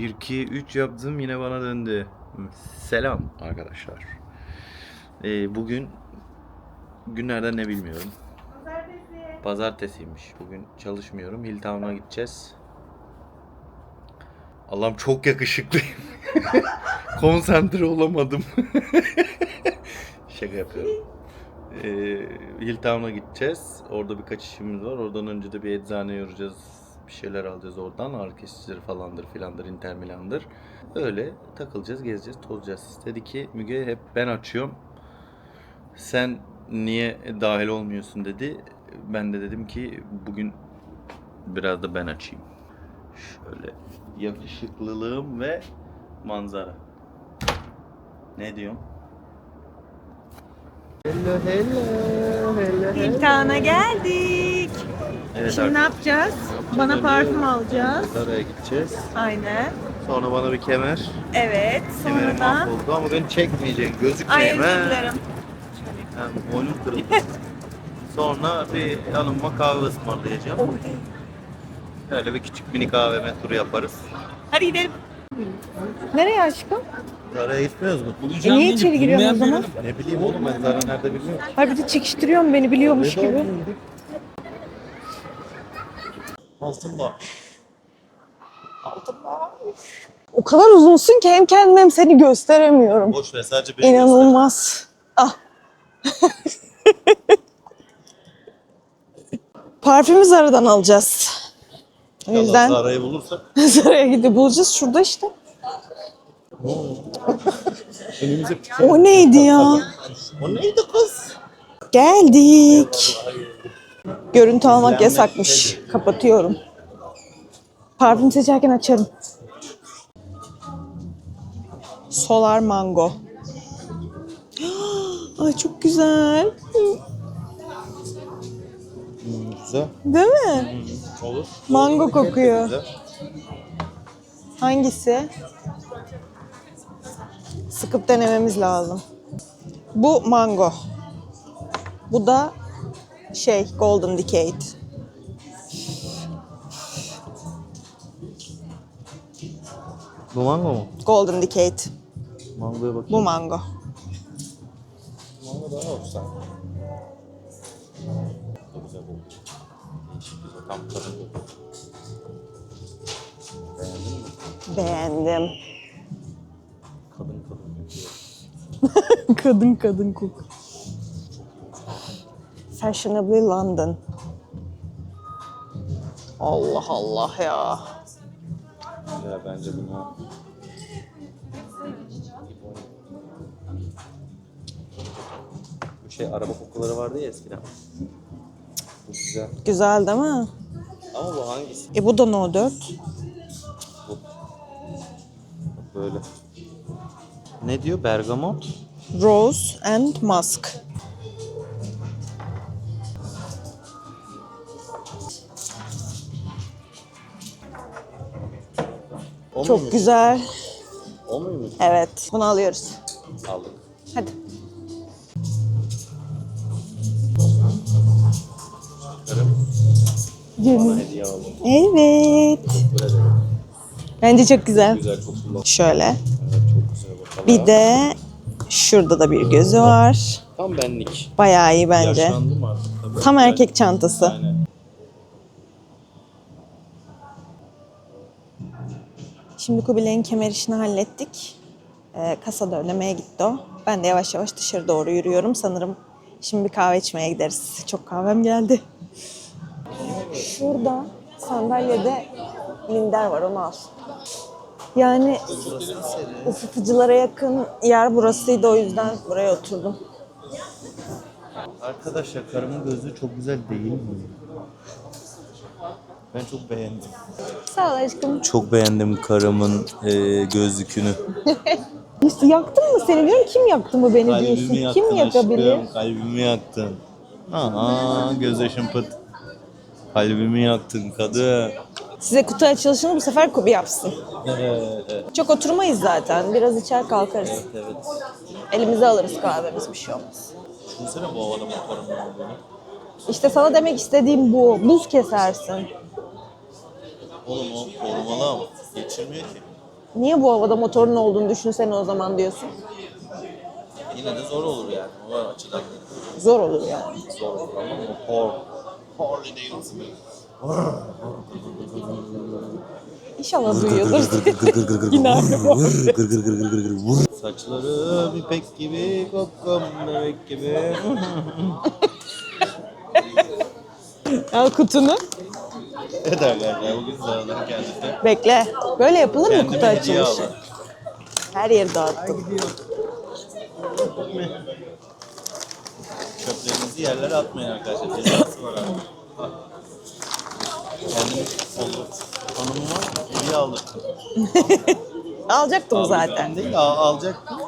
1 2 3 yaptım yine bana döndü. Selam arkadaşlar. Ee, bugün günlerden ne bilmiyorum. Pazartesiymiş. Bugün çalışmıyorum. Hilltown'a gideceğiz. Allah'ım çok yakışıklıyım. Konsantre olamadım. Şaka yapıyorum. Ee, Hilltown'a gideceğiz. Orada birkaç işimiz var. Oradan önce de bir eczane uğrayacağız. Bir şeyler alacağız oradan. Ağrı kesicileri falandır filandır, Inter Milan'dır. Öyle takılacağız, gezeceğiz, tozacağız. Dedi ki Müge hep ben açıyorum. Sen niye dahil olmuyorsun dedi. Ben de dedim ki bugün biraz da ben açayım. Şöyle yakışıklılığım ve manzara. Ne diyorum? Hello hello hello İmtihana geldik. Evet Şimdi ne yapacağız? Bana parfüm alacağız. Oraya gideceğiz. Aynen. Sonra bana bir kemer. Evet. Kemerim Sonra da... mahvoldu ama beni çekmeyecek. Ay Gözükmeyeyim. özür dilerim. Yani boynum kırıldı. Sonra bir yanıma kahve ısmarlayacağım. Öyle bir küçük mini kahveme turu yaparız. Hadi gidelim. Nereye aşkım? Zara'ya gitmiyoruz mu? E niye içeri giriyorsun o zaman? Ne bileyim oğlum ben Zara nerede bilmiyorum. Hayır bir de çekiştiriyorsun beni biliyormuş gibi. Altında. O kadar uzunsun ki hem kendime hem seni gösteremiyorum. Boş ver sadece bir İnanılmaz. Ah. Parfümü Zara'dan alacağız. O yüzden Zara'yı bulursak. Zara'ya gidip bulacağız. Şurada işte. Önümüze O neydi ya? O neydi kız? Geldik. Görüntü almak İzlenme yasakmış. Kapatıyorum. Parfüm seçerken açarım. Solar Mango. Ay çok güzel. Güzel. Değil mi? Olur. Mango kokuyor. Hangisi? Sıkıp denememiz lazım. Bu mango. Bu da şey Golden Decade. Bu mango mu? Golden Decade. Mangoya bakayım. Bu mango. Mango daha hoş sanki. Çok güzel bu. Değişik güzel. Tam kokuyor. Beğendin mi? Beğendim. Kadın kadın kokuyor. kadın kadın koku. Fashionably London. Allah Allah ya. Ya bence bunu Bu şey araba kokuları vardı ya eskiden. Bu güzel. Güzel değil mi? Ama bu hangisi? E bu da No 4. Bu. Böyle. Ne diyor? Bergamot. Rose and Musk. O Çok muymuş? güzel. O muymuş? Evet. Bunu alıyoruz. Aldık. Hadi. Bana hediye. Evet. Teşekkür ederim. Bence çok güzel. Güzel kokulu. Şöyle. Evet çok güzel bakalım. Bir de şurada da bir gözü var. Tam benlik. Bayağı iyi bence. Yaşlandım artık. Tabii. Tam erkek çantası. Aynen. Şimdi Kubilay'ın kemer işini hallettik. Ee, kasada ödemeye gitti o. Ben de yavaş yavaş dışarı doğru yürüyorum. Sanırım şimdi bir kahve içmeye gideriz. Çok kahvem geldi. Şurada sandalyede minder var onu al. Yani ısıtıcılara yakın yer burasıydı o yüzden buraya oturdum. Arkadaşlar karımın gözü çok güzel değil mi? Ben çok beğendim. Sağ ol aşkım. Çok beğendim karımın e, gözlükünü. Yaktın mı seni diyorum kim yaktı mı beni diyorsun. Kim yakabilir? aşkım, kalbimi yaktın. Aa, gözyaşım pıt. Kalbimi yaktın kadın. Size kutu açılışını bu sefer Kubi yapsın. Evet. Çok oturmayız zaten. Biraz içer kalkarız. evet. Elimize alırız kahvemiz bir şey olmaz. Düşünsene bu havada motorun olduğunu. İşte sana demek istediğim bu. Buz kesersin. Oğlum o korumalı ama geçirmiyor ki. Niye bu havada motorun olduğunu düşünsene o zaman diyorsun. Yine de zor olur yani. O açıdan Zor olur yani. zor olur ama motor. Harley Davidson. İnşallah duyuyordur. Yine aynı bu. Saçları ipek gibi, kokkom bebek gibi. Al kutunu. Evet arkadaşlar bugün Zara'nın kendisi. Bekle. Böyle yapılır mı Kendime kutu hediye açılışı? aldım. Her yeri dağıttım. Çöplerinizi yerlere atmayın arkadaşlar. Cezası var abi. Kendim oldu. Hanımıma hediye aldım. Alacaktım zaten. Değil, al, alacaktım.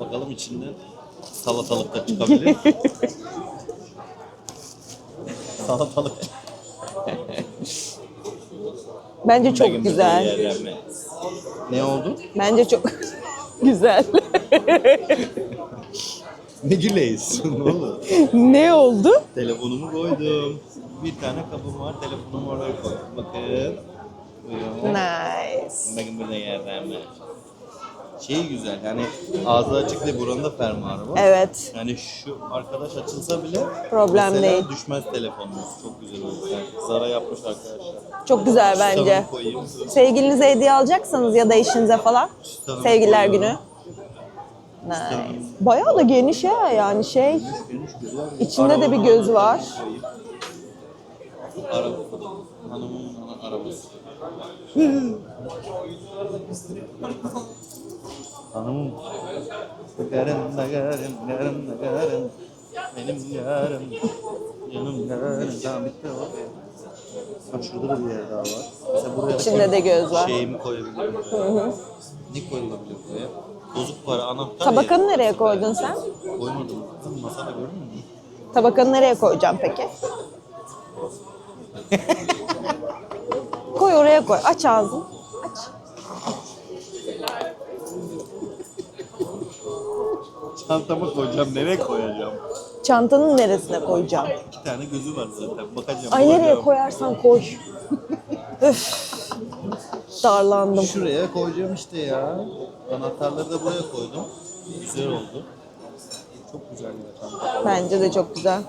Bakalım içinde salatalık da çıkabilir. salatalık. Bence çok Begüm'de güzel. Ne oldu? Bence çok güzel. Ne güleyiz? ne oldu? ne oldu? Telefonumu koydum. Bir tane kapım var. Telefonumu oraya koydum. Bakın. Buyurun. Nice. Bakın burada yerlenmez. Şey güzel yani ağzı açık ve buranın da fermuarı var. Evet. Yani şu arkadaş açılsa bile Problem mesela değil. düşmez telefonunuz. Çok güzel olmuş. Yani Zara yapmış arkadaşlar. Çok güzel bence. Tutamı koyayım. Sevgilinize hediye alacaksanız ya da eşinize falan. Tutamı Sevgililer koyuyorum. günü. Nice. Bayağı da geniş ha yani şey. Geniş güzel. İçinde de bir göz var. koyayım. Araba. Hanımın arabası. Hanımım. Garın da garın, garın da garın. Benim yarım. Canım yarım. Tamam bitti o. Ha şurada da bir yer daha var. Mesela buraya İçinde de göz var. Şeyimi koyabilirim. Ne koyulabilir buraya? Bozuk para, anahtar Tabakanı nereye koydun sen? Koymadım. Kızım masada gördün mü? Tabakanı nereye koyacağım peki? koy oraya koy. Aç ağzını. Çantama koyacağım. Nereye koyacağım? Çantanın neresine koyacağım? İki tane gözü var zaten. Bakacağım. Ay nereye koyarsan koy. Öf. Darlandım. Şuraya koyacağım işte ya. Anahtarları da buraya koydum. Güzel oldu. Çok güzel bir çanta. Bence de çok güzel.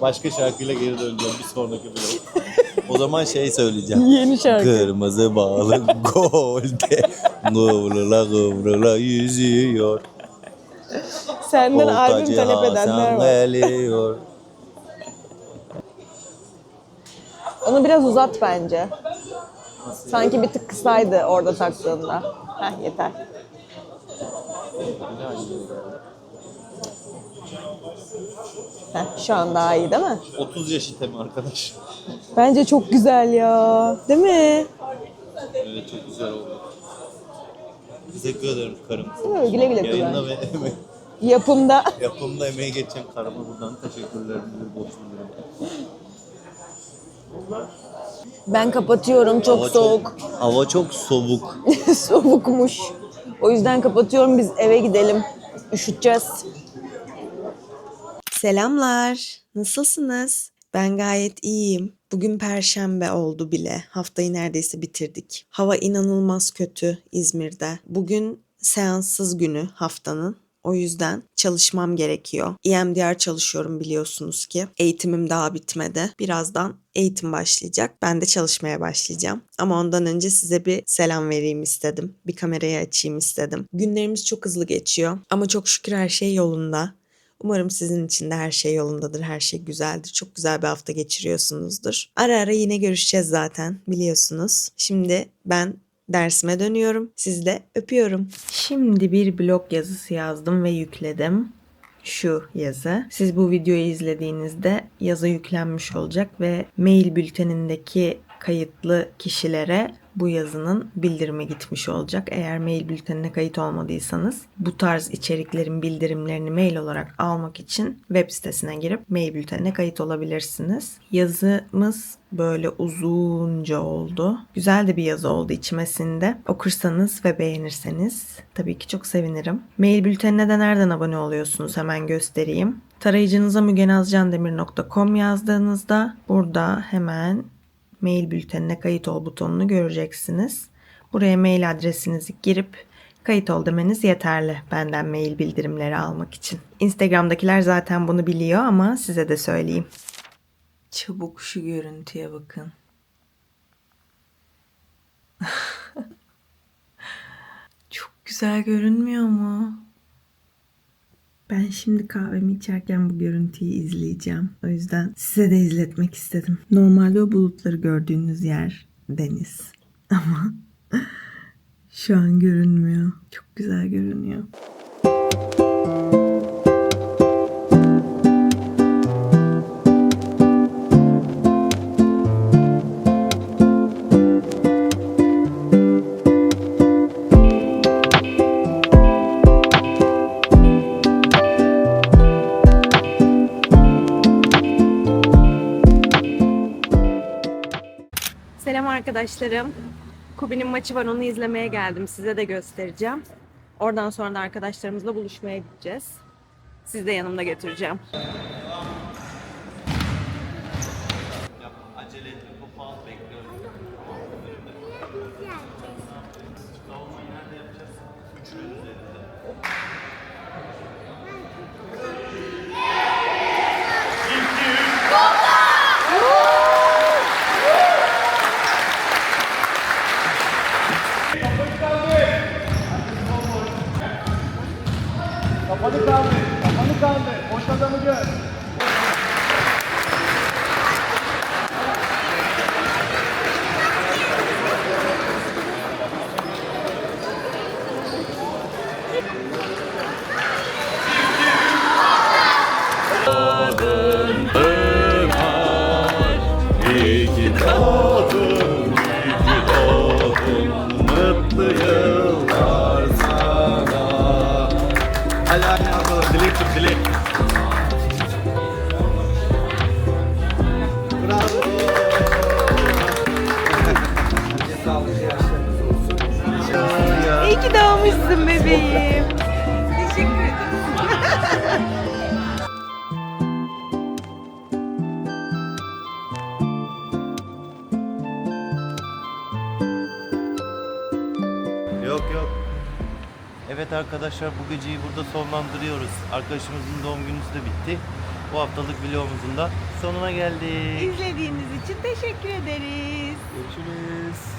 Başka şarkıyla geri döneceğim bir sonraki vlog. O zaman şey söyleyeceğim. Yeni şarkı. Kırmızı balık golde kıvrıla kıvrıla yüzüyor. Senden albüm Oltacı talep edenler Hasan var. geliyor. Onu biraz uzat bence. Sanki bir tık kısaydı orada taktığında. Heh yeter. Heh, şu an daha iyi değil mi? 30 yaş itemi arkadaş. Bence çok güzel ya. Değil mi? Evet çok güzel oldu. Teşekkür ederim karım. Evet, güle güle Yayında ve emek, Yapımda. yapımda emeği geçen karıma buradan teşekkürlerimizi borçluyum. Ben kapatıyorum. Çok Hava soğuk. hava çok soğuk. Soğukmuş. O yüzden kapatıyorum. Biz eve gidelim. Üşüteceğiz. Selamlar. Nasılsınız? Ben gayet iyiyim. Bugün perşembe oldu bile. Haftayı neredeyse bitirdik. Hava inanılmaz kötü İzmir'de. Bugün seanssız günü haftanın. O yüzden çalışmam gerekiyor. EMDR çalışıyorum biliyorsunuz ki. Eğitimim daha bitmedi. Birazdan eğitim başlayacak. Ben de çalışmaya başlayacağım. Ama ondan önce size bir selam vereyim istedim. Bir kamerayı açayım istedim. Günlerimiz çok hızlı geçiyor. Ama çok şükür her şey yolunda. Umarım sizin için de her şey yolundadır, her şey güzeldir. Çok güzel bir hafta geçiriyorsunuzdur. Ara ara yine görüşeceğiz zaten biliyorsunuz. Şimdi ben dersime dönüyorum. Sizi de öpüyorum. Şimdi bir blog yazısı yazdım ve yükledim. Şu yazı. Siz bu videoyu izlediğinizde yazı yüklenmiş olacak ve mail bültenindeki kayıtlı kişilere bu yazının bildirimi gitmiş olacak. Eğer mail bültenine kayıt olmadıysanız bu tarz içeriklerin bildirimlerini mail olarak almak için web sitesine girip mail bültenine kayıt olabilirsiniz. Yazımız böyle uzunca oldu. Güzel de bir yazı oldu içmesinde. Okursanız ve beğenirseniz tabii ki çok sevinirim. Mail bültenine de nereden abone oluyorsunuz hemen göstereyim. Tarayıcınıza mügenazcandemir.com yazdığınızda burada hemen mail bültenine kayıt ol butonunu göreceksiniz. Buraya mail adresinizi girip kayıt ol demeniz yeterli benden mail bildirimleri almak için. Instagram'dakiler zaten bunu biliyor ama size de söyleyeyim. Çabuk şu görüntüye bakın. Çok güzel görünmüyor mu? Ben şimdi kahvemi içerken bu görüntüyü izleyeceğim. O yüzden size de izletmek istedim. Normalde o bulutları gördüğünüz yer deniz. Ama şu an görünmüyor. Çok güzel görünüyor. Arkadaşlarım. Kubi'nin maçı var onu izlemeye geldim. Size de göstereceğim. Oradan sonra da arkadaşlarımızla buluşmaya gideceğiz. Sizi de yanımda götüreceğim. Kafanı kaldır, kafanı kaldır. Boş adamı gör. İyi ki doğdun, iyi Evet arkadaşlar bu geceyi burada sonlandırıyoruz. Arkadaşımızın doğum günü de bitti. Bu haftalık vlogumuzun da sonuna geldik. İzlediğiniz için teşekkür ederiz. Görüşürüz.